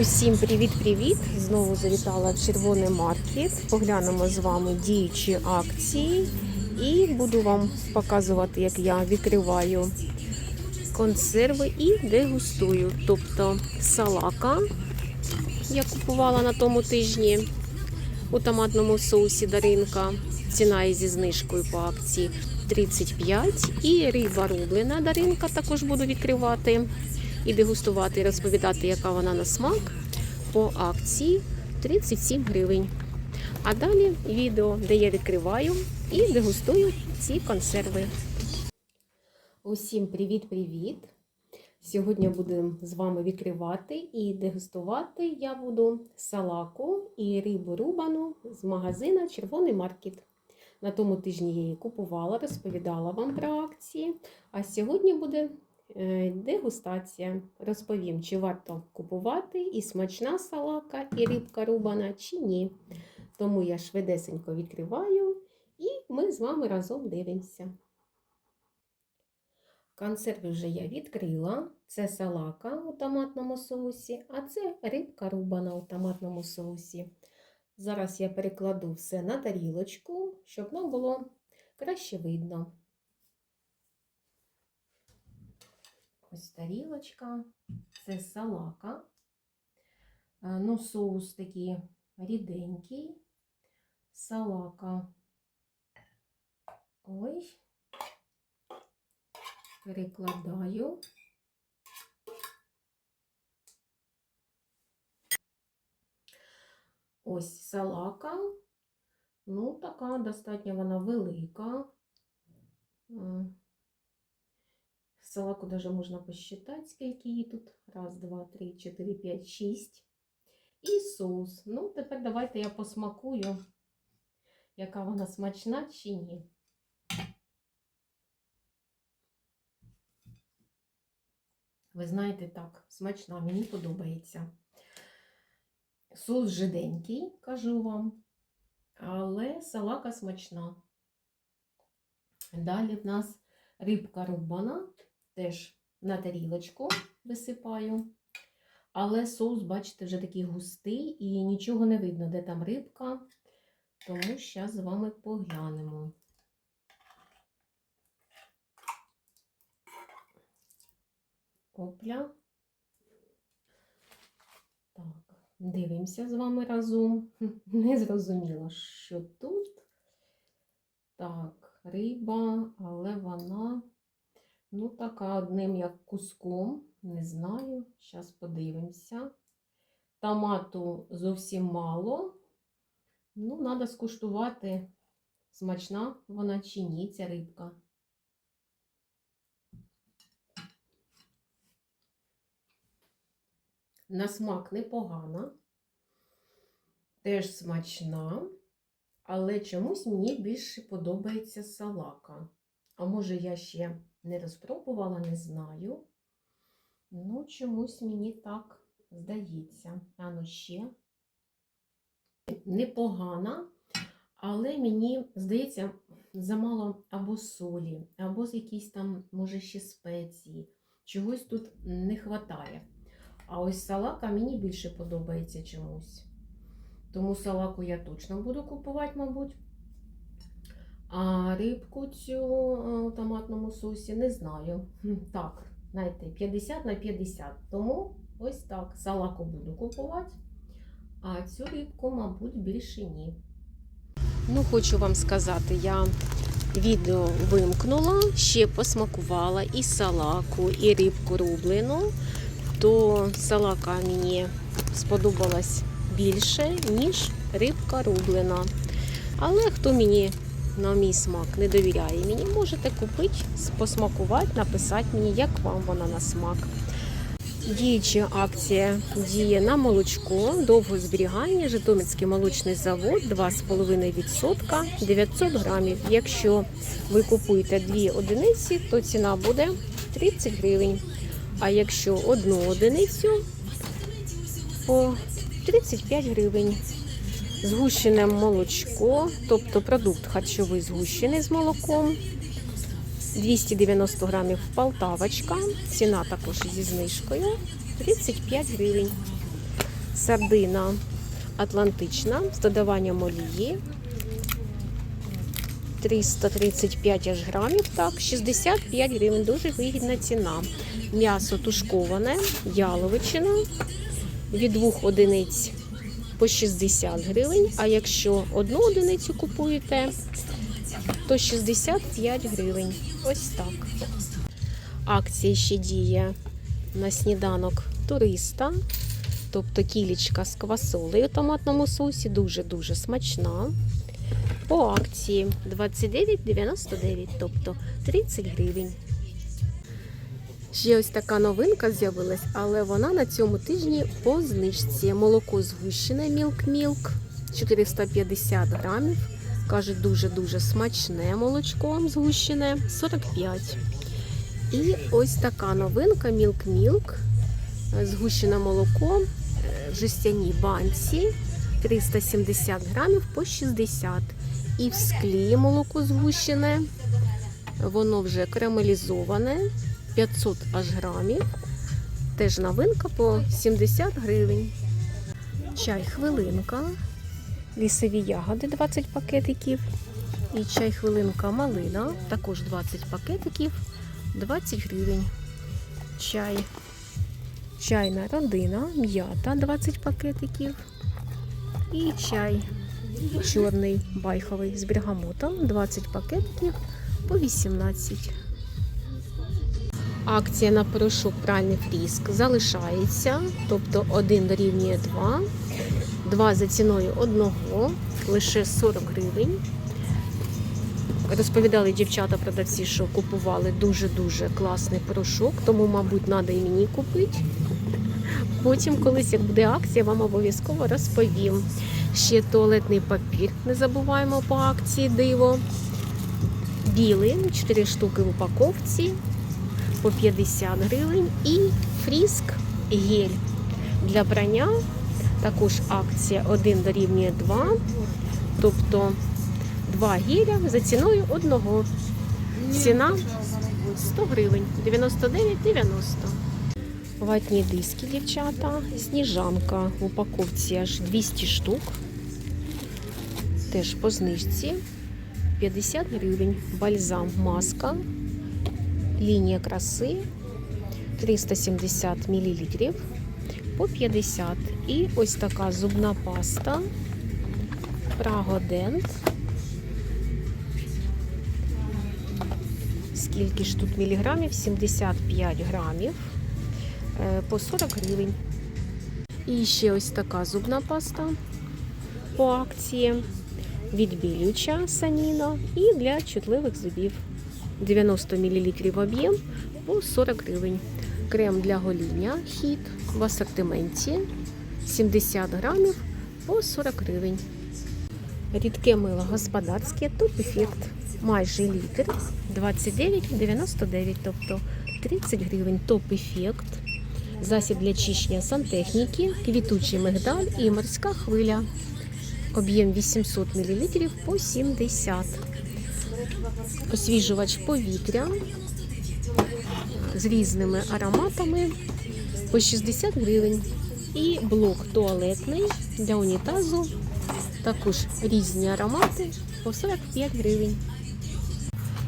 Усім привіт-привіт! Знову завітала в червоний маркет. Поглянемо з вами діючі акції і буду вам показувати, як я відкриваю консерви і дегустую. Тобто салака я купувала на тому тижні у томатному соусі Даринка. Ціна і зі знижкою по акції 35. І риба рублена Даринка також буду відкривати і дегустувати, і розповідати, яка вона на смак по акції 37 гривень. А далі відео, де я відкриваю і дегустую ці консерви. Усім привіт-привіт! Сьогодні будемо з вами відкривати і дегустувати я буду салаку і рибу рубану з магазина Червоний маркет. На тому тижні я її купувала, розповідала вам про акції. А сьогодні буде дегустація. Розповім, чи варто купувати і смачна салака, і рибка рубана, чи ні. Тому я швидесенько відкриваю і ми з вами разом дивимося. Консерви вже я відкрила. Це салака у томатному соусі, а це рибка рубана у томатному соусі. Зараз я перекладу все на тарілочку, щоб нам було краще видно. Ось тарілочка, це салака. Е, Ну, соус такий ріденький. Салака. Ой, перекладаю. Ось салака. Ну, така достатньо вона велика. Салаку даже можна посчитати, скільки тут. Раз, два, три, чотири, п'ять, шість. І соус. Ну, тепер давайте я посмакую, яка вона смачна чи ні. Ви знаєте, так, смачна, мені подобається. Соус жиденький, кажу вам, але салака смачна. Далі в нас рибка рубана, теж на тарілочку висипаю. Але соус, бачите, вже такий густий і нічого не видно, де там рибка. Тому зараз з вами поглянемо. Опля. Так, дивимося з вами разом. Не зрозуміло, що тут. Так, риба, але вона, ну, така одним як куском. Не знаю. Зараз подивимося. Томату зовсім мало. Ну, треба скуштувати, смачна вона чи ні, ця рибка. На смак непогана, теж смачна, але чомусь мені більше подобається салака. А може, я ще не розпробувала, не знаю. Ну, чомусь мені так здається. А ну ще непогана, але мені здається, замало або солі, або якісь там, може, ще спеції. Чогось тут не вистачає. А ось салака мені більше подобається чомусь. Тому салаку я точно буду купувати, мабуть. А рибку цю у томатному соусі не знаю. Так, знаєте, 50 на 50. Тому ось так. Салаку буду купувати, а цю рибку, мабуть, більше ні. Ну, хочу вам сказати, я відео вимкнула, ще посмакувала і салаку, і рибку рублену то салака мені сподобалась більше, ніж рибка рублена. Але хто мені на мій смак не довіряє, мені можете купити, посмакувати, написати мені, як вам вона на смак. Діюча акція діє на молочко, довго зберігання, Житомирський молочний завод 2,5% 900 грамів. Якщо ви купуєте дві одиниці, то ціна буде 30 гривень. А якщо одну одиницю по 35 гривень. Згущене молочко, тобто продукт харчовий згущений з молоком. 290 грамів полтавочка. Ціна також зі знижкою 35 гривень. Сардина Атлантична з додаванням олії. 335 аж грамів, так, 65 гривень, дуже вигідна ціна. М'ясо тушковане, яловичина від двох одиниць по 60 гривень. А якщо одну одиницю купуєте, то 65 гривень. Ось так. Акція ще діє на сніданок туриста. Тобто кілічка з квасолею в томатному соусі дуже-дуже смачна. По акції 29,99, тобто 30 гривень. Ще ось така новинка з'явилась, але вона на цьому тижні по знижці. Молоко згущене Milk 450 грамів. Кажуть, дуже-дуже смачне молочко згущене 45. І ось така новинка Milk. Згущене молоко е, в жестяній банці 370 грамів по 60. І в склі молоко згущене. Воно вже карамелізоване 500 аж грамів. Теж новинка по 70 гривень. Чай хвилинка, лісові ягоди 20 пакетиків. І чай хвилинка малина, також 20 пакетиків, 20 гривень. Чай. Чайна родина, м'ята 20 пакетиків. І чай чорний байховий з бергамотом 20 пакетиків по 18. Акція на порошок пральний фріск залишається, тобто 1 дорівнює 2, 2 за ціною одного, лише 40 гривень. Розповідали дівчата-продавці, що купували дуже-дуже класний порошок, тому, мабуть, треба і мені купити. Потім, колись, як буде акція, вам обов'язково розповім. Ще туалетний папір, не забуваємо по акції диво. Білий, 4 штуки в упаковці по 50 гривень. І фріск гель для прання. Також акція 1 дорівнює 2. Тобто 2 геля за ціною одного. Ціна 100 гривень, 99,90. Ватні диски, дівчата. Сніжанка в упаковці аж 200 штук. Теж по знижці 50 гривень. Бальзам маска. Лінія краси 370 мл по 50. І ось така зубна паста. Прагодент. Скільки ж тут міліграмів? 75 грамів е, по 40 гривень. І ще ось така зубна паста по акції. Відбілююча саніно і для чутливих зубів. 90 мл об'єм по 40 гривень. Крем для гоління хід в асортименті 70 грамів по 40 гривень. Рідке мило господарське топ-ефект. Майже літр 29,99, тобто 30 гривень топ-ефект. Засіб для чищення сантехніки, квітучий мигдаль і морська хвиля. Об'єм 800 мл по 70. Освіжувач повітря з різними ароматами по 60 гривень. І блок туалетний для унітазу. Також різні аромати по 45 гривень.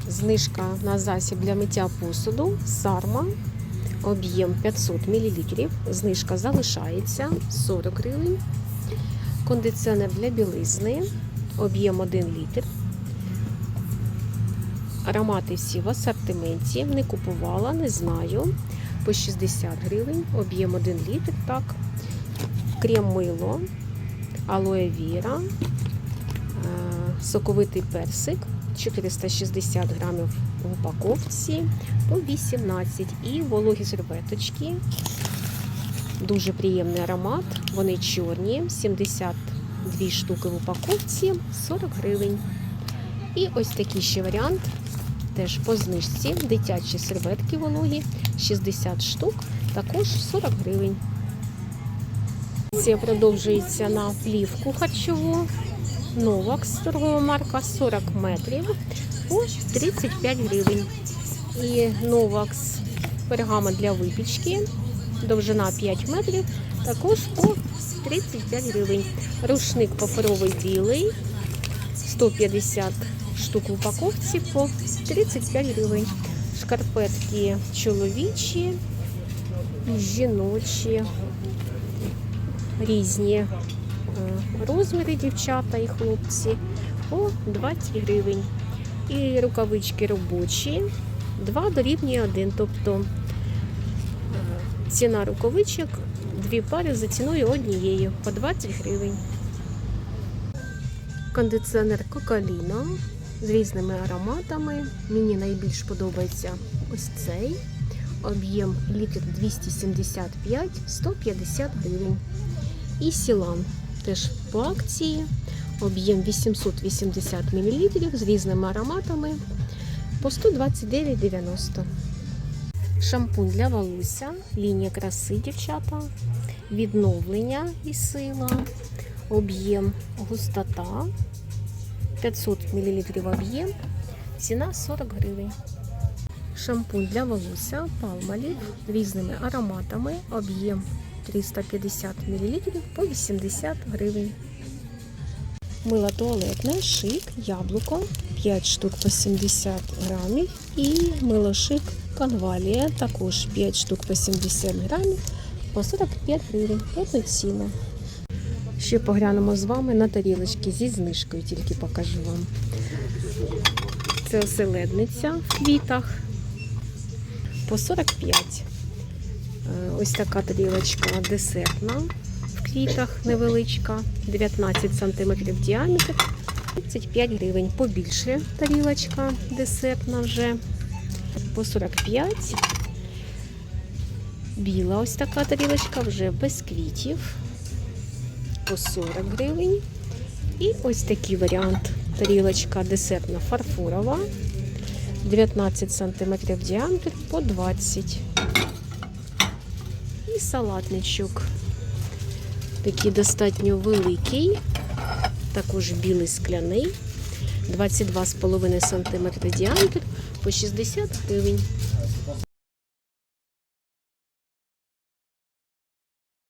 Знижка на засіб для миття посуду Сарма. Об'єм 500 мл. Знижка залишається 40 гривень. Кондиціонер для білизни. Об'єм 1 літр. Аромати всі в асортименті. Не купувала, не знаю. По 60 гривень, об'єм 1 літр. Так. Крем мило, алоe віра, соковитий персик 460 грамів в упаковці по 18 і вологі серветочки. Дуже приємний аромат. Вони чорні, 72 штуки в упаковці, 40 гривень. І ось такий ще варіант. Теж по знижці. Дитячі серветки вологі, 60 штук, також 40 гривень. Це продовжується на плівку харчову. Новакс, торгова марка 40 метрів по 35 гривень. І Новакс пергамент для випічки, довжина 5 метрів також по 35 гривень. Рушник паперовий білий 150 штук в упаковці по 35 гривень. Шкарпетки чоловічі, жіночі, різні е, розміри дівчата і хлопці по 20 гривень. І рукавички робочі 2 дорівнює 1. Тобто е, ціна рукавичок дві пари за ціною однією по 20 гривень. Кондиціонер Кокаліно з різними ароматами. Мені найбільш подобається ось цей. Об'єм літр 275 150 гривень. І Сілан теж по акції. Об'єм 880 мл з різними ароматами по 129,90. Шампунь для волосся, лінія краси, дівчата, відновлення і сила, об'єм густота 500 мл об'єм, ціна 40 гривень. Шампунь для волосся Palmolive різними ароматами, об'єм 350 мл по 80 гривень. Мило туалетне, шик, яблуко, 5 штук по 70 грамів. І мило шик конвалія, також 5 штук по 70 грамів, по 45 гривень. Повноцінно. Ще поглянемо з вами на тарілочки зі знижкою, тільки покажу вам. Це оселедниця в квітах по 45. Е, Ось така тарілочка десертна в квітах невеличка, 19 см діаметр, 35 гривень. Побільше тарілочка десертна вже по 45. Біла ось така тарілочка вже без квітів по 40 гривень. І ось такий варіант. Тарілочка десертна фарфорова. 19 см діаметр по 20. І салатничок. Такий достатньо великий, також білий скляний, 22,5 см діаметр по 60 гривень.